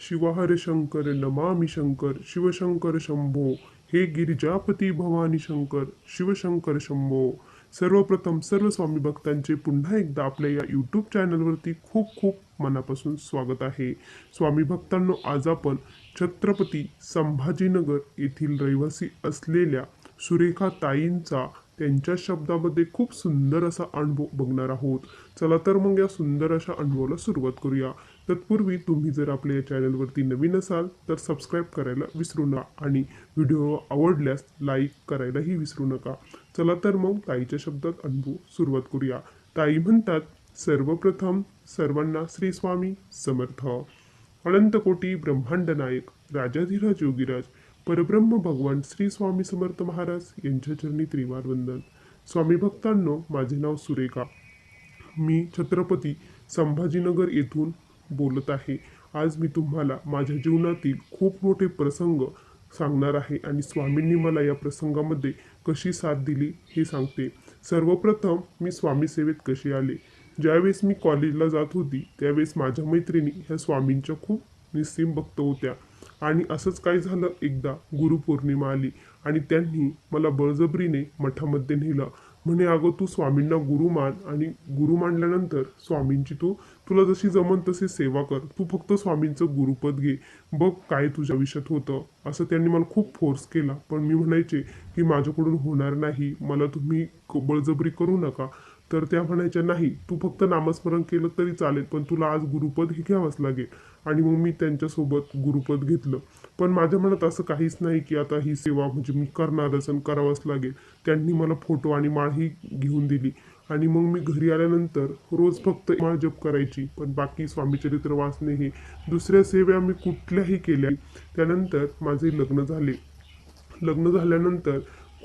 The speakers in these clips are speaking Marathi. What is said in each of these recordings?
शिवहर शंकर नमामि शंकर शिवशंकर शंभो हे गिरिजापती भवानी शंकर शिवशंकर शंभो. सर्वप्रथम सर्व स्वामी भक्तांचे पुन्हा एकदा आपल्या या यूट्यूब चॅनलवरती खूप खूप मनापासून स्वागत आहे. स्वामी भक्तांनो आज आपण छत्रपती संभाजीनगर येथील रहिवासी असलेल्या सुरेखा ताईंचा त्यांच्या शब्दामध्ये खूप सुंदर असा अनुभव बघणार आहोत. चला तर मग या सुंदर अशा अनुभवाला सुरुवात करूया. तत्पूर्वी तुम्ही जर आपल्या या चॅनलवरती नवीन असाल तर सबस्क्राईब करायला विसरू नका आणि व्हिडिओ आवडल्यास लाईक करायलाही विसरू नका. चला तर मग ताईच्या शब्दात अनुभव सुरुवात करूया. ताई म्हणतात सर्वप्रथम सर्वांना श्री स्वामी समर्थ. अनंतकोटी ब्रह्मांड नायक राजाधिराज योगीराज परब्रह्म भगवान श्री स्वामी समर्थ महाराज यांच्या चरणी त्रिवार वंदन स्वामी भक्तांनो माझे नाव सुरेखा. मी छत्रपती संभाजीनगर येथून बोलत आहे. आज मी तुम्हाला माझ्या जीवनातील खूप मोठे प्रसंग सांगणार आहे आणि स्वामींनी मला या प्रसंगामध्ये कशी साथ दिली हे सांगते. सर्वप्रथम मी स्वामी सेवेत कशी आले? ज्यावेळेस मी कॉलेजला जात होती त्यावेळेस माझ्या मैत्रिणी ह्या स्वामींच्या खूप निस्सीम भक्त होत्या. आणि असंच काय झालं? एकदा गुरुपौर्णिमा आली आणि त्यांनी मला बळजबरीने मठामध्ये नेलं. म्हणे अगं तू स्वामींना गुरु मान आणि गुरु मानल्यानंतर स्वामींची तू तुला जशी जमन तशी सेवा कर. तू फक्त स्वामींचं गुरुपद घे. बघ काय तुझ्या आयुष्यात होतं. असं त्यांनी मला खूप फोर्स केला. पण मी म्हणायचे की माझ्याकडून होणार नाही. मला तुम्ही क- बळजबरी करू नका. तर त्या म्हणायच्या नाही तू फक्त नामस्मरण केलं तरी चालेल पण तुला आज गुरुपद हे घ्यावंच लागेल. आणि मग मी त्यांच्यासोबत गुरुपद घेतलं. पण माझ्या मनात असं काहीच नाही की आता ही सेवा म्हणजे मी करणारच आणि करावंच लागेल. त्यांनी मला फोटो आणि माळही घेऊन दिली. आणि मग मी घरी आल्यानंतर रोज फक्त माळ जप करायची पण बाकी स्वामीचरित्र वाचणे हे. दुसऱ्या सेवा मी कुठल्याही केल्या. त्यानंतर माझे लग्न झाले. लग्न झाल्यानंतर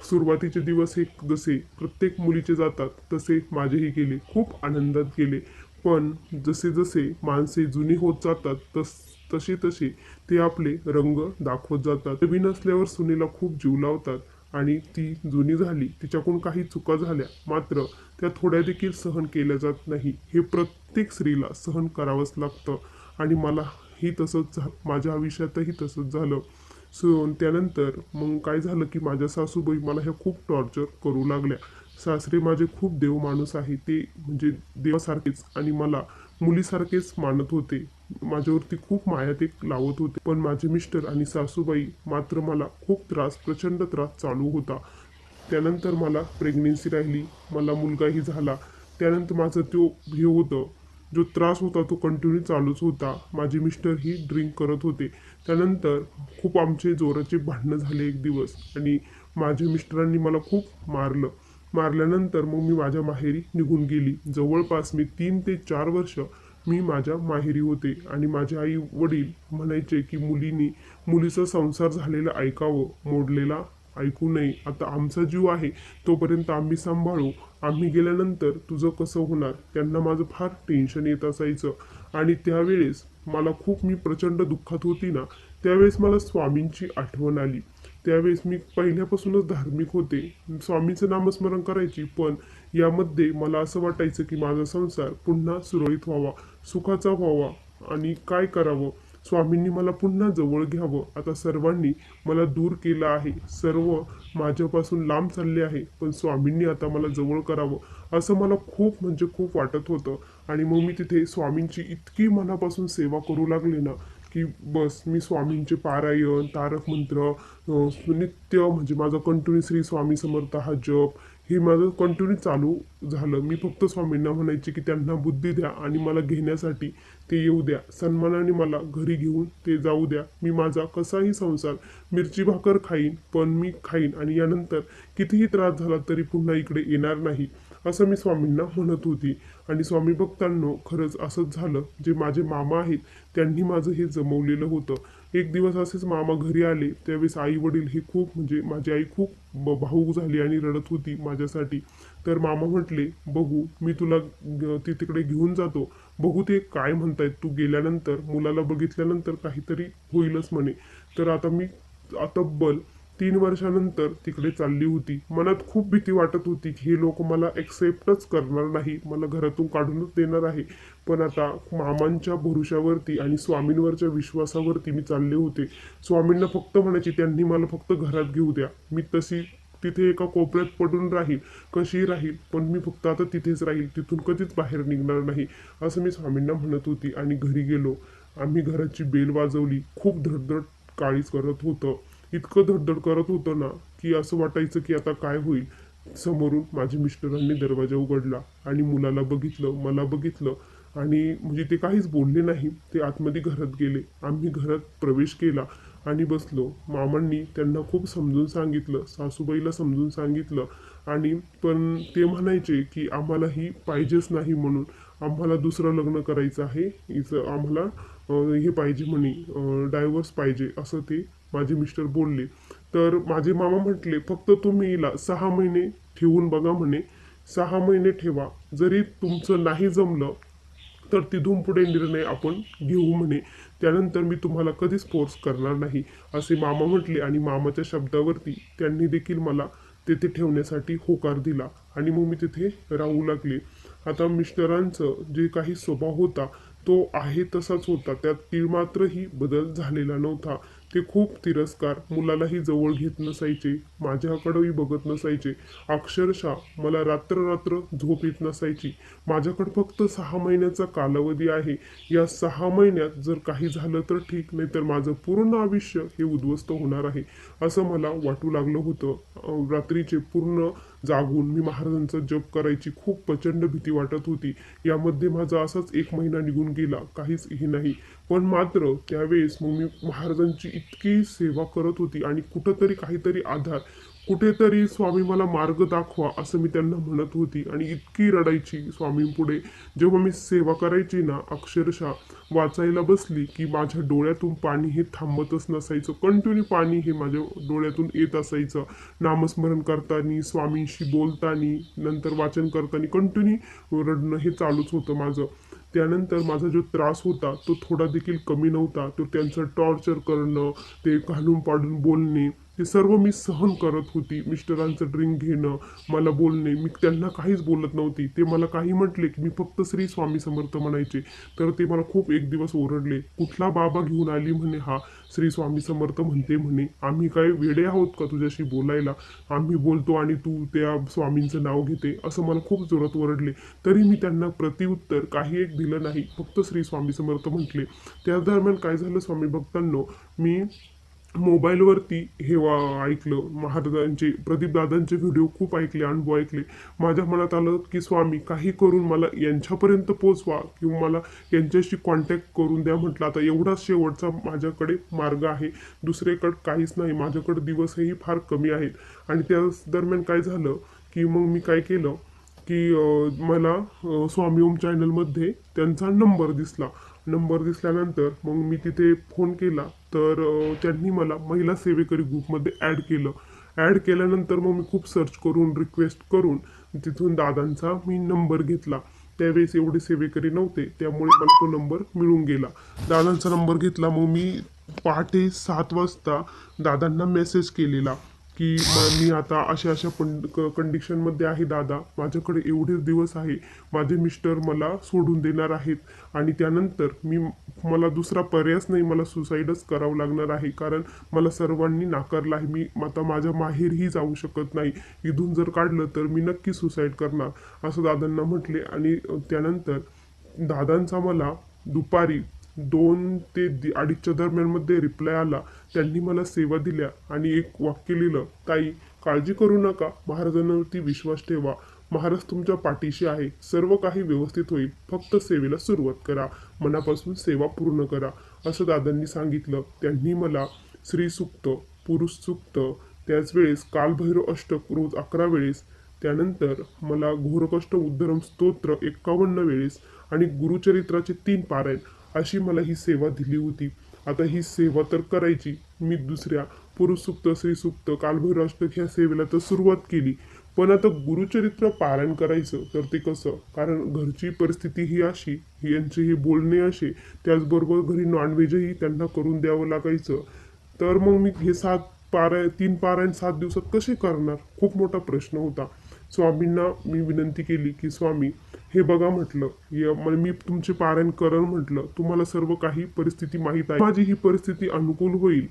सुरुवातीचे दिवस हे जसे प्रत्येक मुलीचे जातात तसे माझेही गेले. खूप आनंदात गेले. पण जसे जसे माणसे जुनी होत जातात तस तसे तसे ते आपले रंग दाखवत जातात. नवीन असल्यावर सुनेला खूप जीव लावतात आणि ती जुनी झाली. तिच्याकडून काही चुका झाल्या. मात्र त्या थोड्या देखील सहन केल्या जात नाही. हे प्रत्येक स्त्रीला सहन करावंच लागतं. आणि मला ही तसंच झा माझ्या आयुष्यातही तसंच झालं. सो त्यानंतर मग काय झालं की माझ्या सासूबाई मला ह्या खूप टॉर्चर करू लागल्या. सासरे माझे खूप देव माणूस आहे ते म्हणजे देवासारखेच आणि मला मुलीसारखेच मानत होते. माझ्यावरती खूप माया ते लावत होते. पण माझे मिस्टर आणि सासूबाई मात्र मला खूप त्रास प्रचंड त्रास चालू होता. त्यानंतर मला प्रेग्नेन्सी राहिली मला मुलगाही झाला. त्यानंतर माझं तो हे होतं जो त्रास होता तो कंटिन्यू चालूच होता. माझे मिस्टर ही ड्रिंक करत होते. त्यानंतर खूप आमचे जोराचे भांडणं झाले एक दिवस आणि माझ्या मिस्टरांनी मला खूप मारलं. मारल्यानंतर मग मी माझ्या माहेरी निघून गेली. जवळपास मी तीन ते चार वर्ष मी माझ्या माहेरी होते आणि माझे आई वडील म्हणायचे की मुलीनी मुलीचा संसार झालेला ऐकावं मोडलेला ऐकू नये. आता आमचा जीव आहे तोपर्यंत आम्ही सांभाळू. आम्ही गेल्यानंतर तुझं कसं होणार? त्यांना माझं फार टेन्शन येत असायचं. आणि त्यावेळेस मला खूप मी प्रचंड दुःखात होती ना त्यावेळेस मला स्वामींची आठवण आली. त्यावेळेस मी पहिल्यापासूनच धार्मिक होते. स्वामीचं नामस्मरण करायची पण यामध्ये मला असं वाटायचं की माझा संसार पुन्हा सुरळीत व्हावा सुखाचा व्हावा आणि काय करावं? स्वामींनी मला पुन्हा जवळ घ्यावं. आता सर्वांनी मला दूर केलं आहे. सर्व माझ्यापासून लांब चालले आहे. पण स्वामींनी आता मला जवळ करावं. असं मला खूप म्हणजे खूप वाटत होतं. आणि मग मी तिथे स्वामींची इतकी मनापासून सेवा करू लागले ना की बस मी स्वामींचे पारायण तारक मंत्र नित्य म्हणजे माझा कंटिन्यू श्री स्वामी समर्थ हा जप हे माझं कंटिन्यू चालू झालं. मी फक्त स्वामींना म्हणायचे की त्यांना बुद्धी द्या आणि मला घेण्यासाठी ते येऊ द्या. सन्मानाने मला घरी घेऊन ते जाऊ द्या. मी माझा कसाही संसार मिरची भाकर खाईन पण मी खाईन आणि यानंतर कितीही त्रास झाला तरी पुन्हा इकडे येणार नाही असं मी स्वामींना म्हणत होती. आणि स्वामी भक्तांनो खरंच असंच झालं. जे माझे मामा आहेत त्यांनी माझं हे जमवलेलं होतं. एक दिवस असेच मामा घरी आले. त्यावेळेस आई वडील हे खूप म्हणजे माझी आई खूप ब- भावूक झाली आणि रडत होती माझ्यासाठी. तर मामा म्हटले बघू मी तुला ग- ती तिकडे घेऊन जातो. बघू ते काय म्हणतायत. तू गेल्यानंतर मुलाला बघितल्यानंतर काहीतरी होईलच म्हणे. तर आता मी तब्बल तीन वर्षानंतर तिकडे चालली होती. मनात खूप भीती वाटत होती की हे लोक मला एक्सेप्टच करणार नाही. मला घरातून काढूनच देणार आहे. पण आता मामांच्या भरोशावरती आणि स्वामींवरच्या विश्वासावरती मी चालले होते. स्वामींना फक्त म्हणायची त्यांनी मला फक्त घरात घेऊ द्या. मी तशी तिथे एका कोपऱ्यात पडून राहील. कशी राहील पण मी फक्त आता तिथेच राहील. तिथून कधीच बाहेर निघणार नाही. असं मी स्वामींना म्हणत होती आणि घरी गेलो. आम्ही घराची बेल वाजवली. खूप धडधड काळीच करत होतं. इतकं धडधड करत होतं ना की असं वाटायचं की आता काय होईल? समोरून माझ्या मिस्टरांनी दरवाजा उघडला आणि मुलाला बघितलं मला बघितलं आणि म्हणजे ते काहीच बोलले नाही. ते आतमध्ये घरात गेले. आम्ही घरात प्रवेश केला आणि बसलो. मामांनी त्यांना खूप समजून सांगितलं सासूबाईला समजून सांगितलं आणि पण ते म्हणायचे की आम्हाला ही पाहिजेच नाही म्हणून. आम्हाला दुसरं लग्न करायचं आहे. हिचं आम्हाला हे पाहिजे म्हणे डायव्हर्स पाहिजे असं ते माझे मिस्टर बोलले. तर माझे मामा म्हटले फक्त तुम्ही हिला सहा महिने ठेवून बघा म्हणे. सहा महिने ठेवा. जरी तुमचं नाही जमलं तर तिथून पुढे निर्णय आपण घेऊ म्हणे. त्यानंतर मी तुम्हाला कधीच फोर्स करणार नाही असे मामा म्हटले आणि मामाच्या शब्दावरती त्यांनी देखील मला तेथे ठेवण्यासाठी होकार दिला आणि मग मी तिथे राहू लागले. आता मिस्टरांचं जे काही स्वभाव होता तो आहे तसाच होता. त्यात तीळमात्रही बदल झालेला नव्हता. ते खूप तिरस्कार मुलालाही जवळ घेत नसायचे माझ्याकडेही बघत नसायचे. अक्षरशः मला रात्र रात्र झोप येत नसायची. माझ्याकडे फक्त सहा महिन्याचा कालावधी आहे. या सहा महिन्यात जर काही झालं तर ठीक नाही तर माझं पूर्ण आयुष्य हे उद्ध्वस्त होणार आहे असं मला वाटू लागलं होतं. रात्रीचे पूर्ण जागून मी महाराजांचा जप करायची खूप प्रचंड भीती वाटत होती. यामध्ये माझा असाच एक महिना निघून गेला. काहीच हे नाही. पण मात्र त्यावेळेस मग मी महाराजांची इतकी सेवा करत होती आणि कुठंतरी काहीतरी आधार कुठेतरी स्वामी मला मार्ग दाखवा असं मी त्यांना म्हणत होती. आणि इतकी रडायची स्वामींपुढे जेव्हा मी सेवा करायची ना अक्षरशः वाचायला बसली की माझ्या डोळ्यातून पाणी हे थांबतच नसायचं. कंटिन्यू पाणी हे माझ्या डोळ्यातून येत असायचं. नामस्मरण करताना स्वामींशी बोलताना नंतर वाचन करताना कंटिन्यू रडणं हे चालूच होतं माझं. त्यानंतर माझा जो त्रास होता तो थोडा देखील कमी नव्हता. तो त्यांचं टॉर्चर करणं ते घालून पाडून बोलणे ते सर्व मी सहन करत होती. मिस्टरांचं ड्रिंक घेणं मला बोलणे. मी त्यांना काहीच बोलत नव्हती. ते मला काही म्हटले की मी फक्त श्री स्वामी समर्थ म्हणायचे. तर ते मला खूप एक दिवस ओरडले. कुठला बाबा घेऊन आली म्हणे हा? श्री स्वामी समर्थ म्हणते म्हणे आम्ही काय वेडे आहोत का तुझ्याशी बोलायला? आम्ही बोलतो आणि तू त्या स्वामींचं नाव घेते. असं मला खूप जोरात ओरडले. तरी मी त्यांना प्रतिउत्तर काही एक दिलं नाही. फक्त श्री स्वामी समर्थ म्हटले. त्या दरम्यान काय झालं स्वामी भक्तांनो? मी मोबाईलवरती हे वा ऐकलं. महाराजांचे प्रदीपदादांचे व्हिडिओ खूप ऐकले अनुभव ऐकले. माझ्या मनात आलं की स्वामी काही करून मला यांच्यापर्यंत पोचवा किंवा मला यांच्याशी कॉन्टॅक्ट करून द्या म्हटलं. आता एवढाच शेवटचा माझ्याकडे मार्ग आहे. दुसरेकडं काहीच नाही. माझ्याकडे दिवसही फार कमी आहेत. आणि त्या दरम्यान काय झालं की मग मी काय केलं की मला स्वामी ओम चॅनलमध्ये त्यांचा नंबर दिसला. नंबर दिसल्यानंतर मग मी तिथे फोन केला. तर त्यांनी मला महिला सेवेकरी ग्रुपमध्ये ॲड केलं. ॲड केल्यानंतर मग मी खूप सर्च करून रिक्वेस्ट करून तिथून दादांचा मी नंबर घेतला. त्यावेळेस एवढे सेवेकरी नव्हते त्यामुळे मला तो नंबर मिळून गेला. दादांचा नंबर घेतला मग मी पहाटे सात वाजता दादांना मेसेज केलेला. की मी आता अशा अशा पण कंडिशनमध्ये आहे दादा. माझ्याकडे एवढेच दिवस आहे. माझे मिस्टर मला सोडून देणार आहेत. आणि त्यानंतर मी मला दुसरा पर्यायच नाही मला सुसाईडच करावं लागणार आहे. कारण मला सर्वांनी नाकारलं आहे. मी आता माझ्या माहेरही जाऊ शकत नाही. इथून जर काढलं तर मी नक्की सुसाईड करणार. असं दादांना म्हटले. आणि त्यानंतर दादांचा मला दुपारी दोन ते दि- अडीचच्या दरम्यानमध्ये रिप्लाय आला. त्यांनी मला सेवा दिल्या आणि एक वाक्य लिहिलं ताई काळजी करू नका. महाराजांवरती विश्वास ठेवा. महाराज तुमच्या पाठीशी आहे. सर्व काही व्यवस्थित होईल. फक्त सेवेला सुरुवात करा. मनापासून सेवा पूर्ण करा. असं दादांनी सांगितलं. त्यांनी मला श्रीसुक्त पुरुष सुक्त त्याच वेळेस कालभैरव अष्टक रोज अकरा वेळेस त्यानंतर मला घोरकष्ट उद्धरम स्तोत्र एक्कावन्न वेळेस आणि गुरुचरित्राचे तीन पारायण. अशी मला ही सेवा दिली होती. आता ही सेवा तर करायची. मी दुसऱ्या पुरुषसुक्त श्रीसुक्त कालभैराष्टक ह्या सेवेला तर सुरुवात केली. पण आता गुरुचरित्र पारायण करायचं तर ते कसं? कारण घरची परिस्थिती ही अशी यांचे हे बोलणे असे त्याचबरोबर घरी नॉनव्हेजही त्यांना करून द्यावं लागायचं. तर मग मी हे सात पाराय तीन पारायण सात दिवसात कसे करणार? खूप मोठा प्रश्न होता. स्वामींना मी विनंती केली की स्वामी हे बघा म्हटलं. य- म- मी तुमचे पारायण करण म्हटलं. तुम्हाला सर्व काही परिस्थिती माहीत आहे. माझी ही परिस्थिती अनुकूल होईल.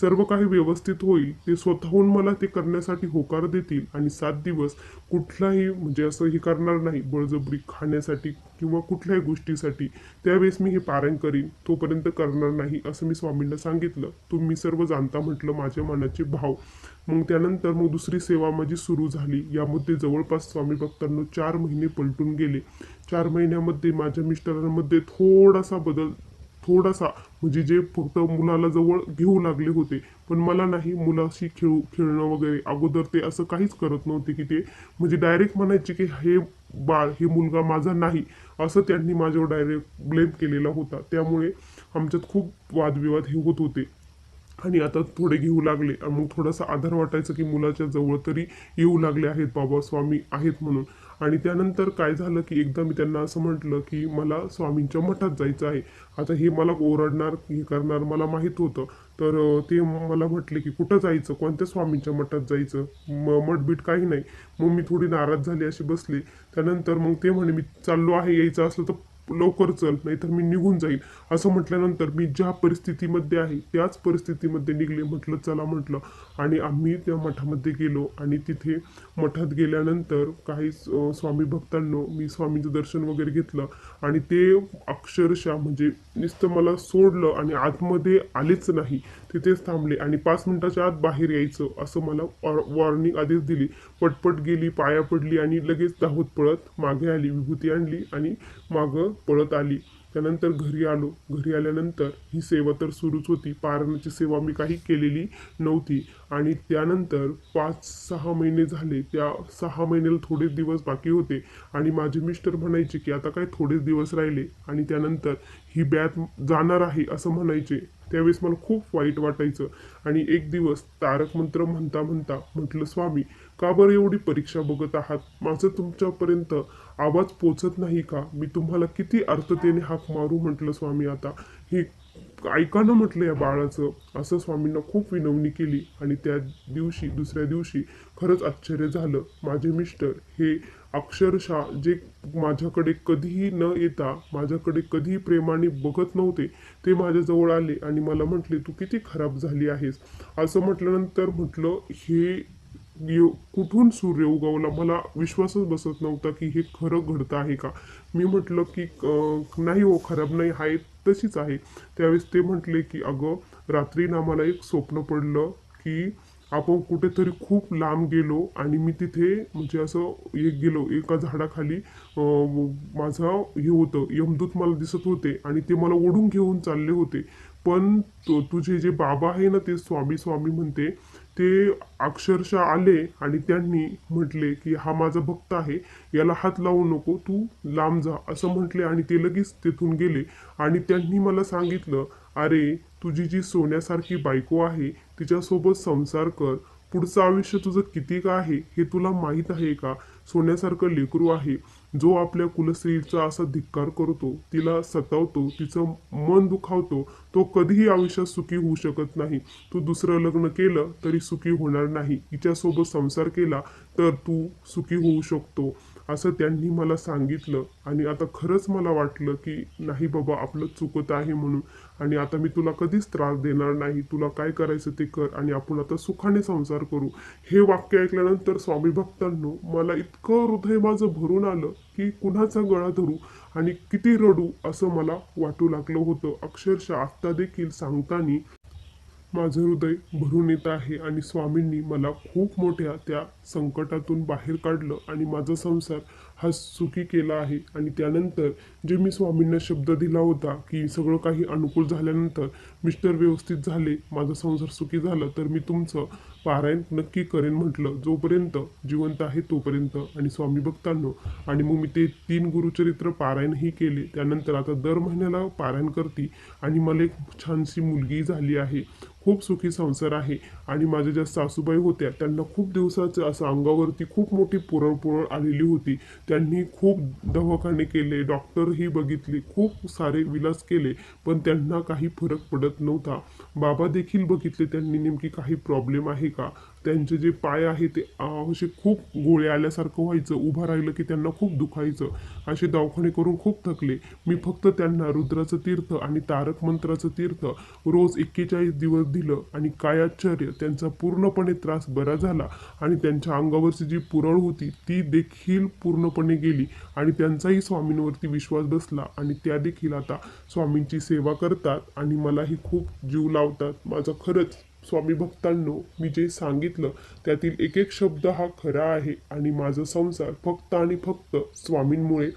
सर्व काही व्यवस्थित होईल ते स्वतःहून मला ते करण्यासाठी होकार देतील आणि सात दिवस कुठलाही म्हणजे असं हे करणार नाही बळजबरी खाण्यासाठी किंवा कुठल्याही गोष्टीसाठी. त्यावेळेस मी हे पारायण करीन तोपर्यंत करणार नाही असं मी स्वामींना सांगितलं. तुम्ही सर्व जाणता म्हटलं माझ्या मनाचे भाव. मग त्यानंतर मग दुसरी सेवा माझी सुरू झाली. यामध्ये जवळपास स्वामी भक्तांना चार महिने पलटून गेले. चार महिन्यामध्ये माझ्या मिस्टरांमध्ये थोडासा बदल थोडासा म्हणजे जे फक्त मुलाला जवळ घेऊ लागले होते पण मला नाही मुलाशी खेळू खेळणं वगैरे अगोदर ते असं काहीच करत नव्हते की ते म्हणजे डायरेक्ट म्हणायचे की हे बाळ हे मुलगा माझा नाही असं त्यांनी माझ्यावर डायरेक्ट ब्लेम केलेला होता. त्यामुळे आमच्यात खूप वादविवाद हे होत होते. आणि आता थोडे घेऊ लागले. मग थोडासा आधार वाटायचं की मुलाच्या जवळ तरी येऊ लागले आहेत बाबा स्वामी आहेत म्हणून. आणि त्यानंतर काय झालं की एकदा मी त्यांना असं म्हटलं की मला स्वामींच्या मठात जायचं आहे. आता हे मला ओरडणार हे करणार मला माहीत होतं. तर ते मला म्हटले की कुठं जायचं? कोणत्या स्वामींच्या मठात जायचं? म मठबीट काही नाही. मग मी थोडी नाराज झाली अशी बसली. त्यानंतर मग ते म्हणे मी चाललो आहे यायचं असलं तर लवकर चल नाहीतर मी निघून जाईल असं म्हटल्यानंतर मी ज्या परिस्थितीमध्ये आहे त्याच परिस्थितीमध्ये निघले. म्हटलं चला म्हटलं. आणि आम्ही त्या मठामध्ये गेलो आणि तिथे मठात गेल्यानंतर काही स्वामी भक्तांनो मी स्वामींचं दर्शन वगैरे घेतलं. आणि ते अक्षरशः म्हणजे नुसतं मला सोडलं आणि आतमध्ये आलेच नाही. तिथेच थांबले आणि पाच मिनिटाच्या आत बाहेर यायचं असं मला वॉर्निंग आधीच दिली. पटपट गेली पाया पडली आणि लगेच धावत पळत मागे आली विभूती आणली आणि मागं पळत आली. त्यानंतर घरी आलो. घरी आल्यानंतर ही सेवा तर सुरूच होती. पारणाची सेवा मी काही केलेली नव्हती. आणि त्यानंतर पाच सहा महिने झाले. त्या सहा महिन्याला थोडे दिवस बाकी होते. आणि माझे मिस्टर म्हणायचे की आता काय थोडेच दिवस राहिले. आणि त्यानंतर ही बॅत जाणार आहे असं म्हणायचे. त्यावेळेस मला खूप वाईट वाटायचं. आणि एक दिवस तारक मंत्र म्हणता म्हणता म्हटलं स्वामी का बरं एवढी परीक्षा बघत आहात? माझं तुमच्यापर्यंत आवाज पोचत नाही का? मी तुम्हाला किती अर्थतेने हाक मारू म्हटलं स्वामी आता. हे ऐका ना म्हटलं या बाळाचं. असं स्वामींना खूप विनवणी केली आणि त्या दिवशी दुसऱ्या दिवशी खरंच आश्चर्य झालं. माझे मिस्टर हे अक्षरशः जे माझ्याकडे कधीही न येता माझ्याकडे कधीही प्रेमाने बघत नव्हते ते माझ्याजवळ आले आणि मला म्हटले तू किती खराब झाली आहेस. असं म्हटल्यानंतर म्हटलं हे येऊ कुठून सूर्य उगवला? मला विश्वासच बसत नव्हता की हे खरं घडतं आहे का. मी म्हटलं की नाही हो खराब नाही आहे तशीच आहे. त्यावेळेस ते म्हटले की अगं रात्री ना मला एक स्वप्न पडलं की आपण कुठेतरी खूप लांब गेलो आणि मी तिथे म्हणजे असं एक गेलो एका झाडाखाली माझा हे होतं यमदूत मला दिसत होते आणि ते मला ओढून घेऊन चालले होते. पण तुझे जे बाबा आहे ना ते स्वामी स्वामी म्हणते ते अक्षरशः आले आणि त्यांनी म्हटले की हा माझा भक्त आहे. याला हात लावू नको. तू लांब जा असं म्हटले आणि ते लगेच तिथून गेले. आणि त्यांनी मला सांगितलं अरे तुझी जी सोन्यासारखी बायको आहे तिच्यासोबत संसार कर. पुढचं आयुष्य तुझं किती का आहे हे तुला माहीत आहे का? सोन्यासारखं लेकरू आहे. जो आपल्या कुलस्त्रीचा असा धिक्कार करतो तिला सतावतो तिचं मन दुखावतो तो कधीही आयुष्यात सुखी होऊ शकत नाही. तू दुसरं लग्न केलं तरी सुखी होणार नाही. हिच्यासोबत संसार केला तर तू सुखी होऊ शकतो असं त्यांनी मला सांगितलं. आणि आता खरंच मला वाटलं की नाही बाबा आपलं चुकत आहे म्हणून. आणि आता मी तुला कधीच त्रास देणार नाही. तुला काय करायचं ते कर आणि आपण आता सुखाने संसार करू. हे वाक्य ऐकल्यानंतर स्वामी भक्तांनो मला इतकं हृदय माझं भरून आलं की कुणाचा गळा धरू आणि किती रडू असं मला वाटू लागलं होतं. अक्षरशः आत्ता देखील सांगताना माझं हृदय भरून येत आहे आणि स्वामींनी मला खूप मोठ्या त्या संकटातून बाहेर काढलं आणि माझा संसार हा सुखी केला आहे. आणि त्यानंतर जे मी स्वामींना शब्द दिला होता की सगळं काही अनुकूल झाल्यानंतर मिस्टर व्यवस्थित झाले माझा संसार सुखी झाला तर मी तुमचं पारायण नक्की करेन म्हटलं. जोपर्यंत जिवंत आहे तोपर्यंत. आणि स्वामी भक्तांनो आणि मग मी ते तीन गुरुचरित्र पारायणही केले. त्यानंतर आता दर महिन्याला पारायण करते. आणि मला एक छानशी मुलगी झाली आहे. खूप सुखी संसार आहे. आणि माझ्या ज्या सासूबाई होत्या त्यांना खूप दिवसाचं असं अंगावरती खूप मोठी पुरळपुरळ आलेली होती. त्यांनी खूप दवाखाने केले डॉक्टरही बघितले खूप सारे विलास केले पण त्यांना काही फरक पडत नव्हता. बाबा देखील बघितले त्यांनी नेमकी काही प्रॉब्लेम आहे का? त्यांचे जे पाय आहे ते असे खूप गोळे आल्यासारखं व्हायचं उभं राहिलं की त्यांना खूप दुखायचं. असे दवाखाने करून खूप थकले. मी फक्त त्यांना रुद्राचं तीर्थ आणि तारक मंत्राचं तीर्थ रोज एक्केचाळीस दिवस दिलं आणि काय आश्चर्य त्यांचा पूर्णपणे त्रास बरा झाला आणि त्यांच्या अंगावरची जी पुरळ होती ती देखील पूर्णपणे गेली आणि त्यांचाही स्वामींवरती विश्वास बसला आणि त्या देखील आता स्वामींची सेवा करतात आणि मलाही खूप जीव लावतात. माझा खरंच स्वामी भक्तांनो मी जे सांगितलं त्यातील एक एक शब्द हा खरा आहे आणि माझा संसार फक्त आणि फक्त स्वामींमुळे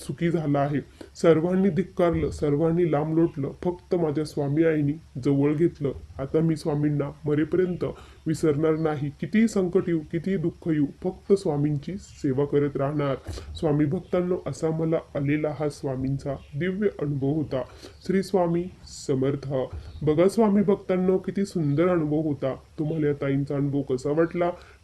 सुखी झाला आहे. सर्वांनी धिक्कारलं सर्वांनी लांब लोटलं फक्त माझ्या स्वामी आईनी जवळ घेतलं. आता मी स्वामींना मरेपर्यंत विसरणार नाही. कितीही संकट येऊ कितीही दुःख येऊ फक्त स्वामींची सेवा करत राहणार. स्वामी भक्तांनो असा मला आलेला हा स्वामींचा दिव्य अनुभव होता. श्री स्वामी समर्थ. बघा स्वामी भक्तांनो किती सुंदर अनुभव होता. तुम्हाला या ताईंचा अनुभव कसा वाटला?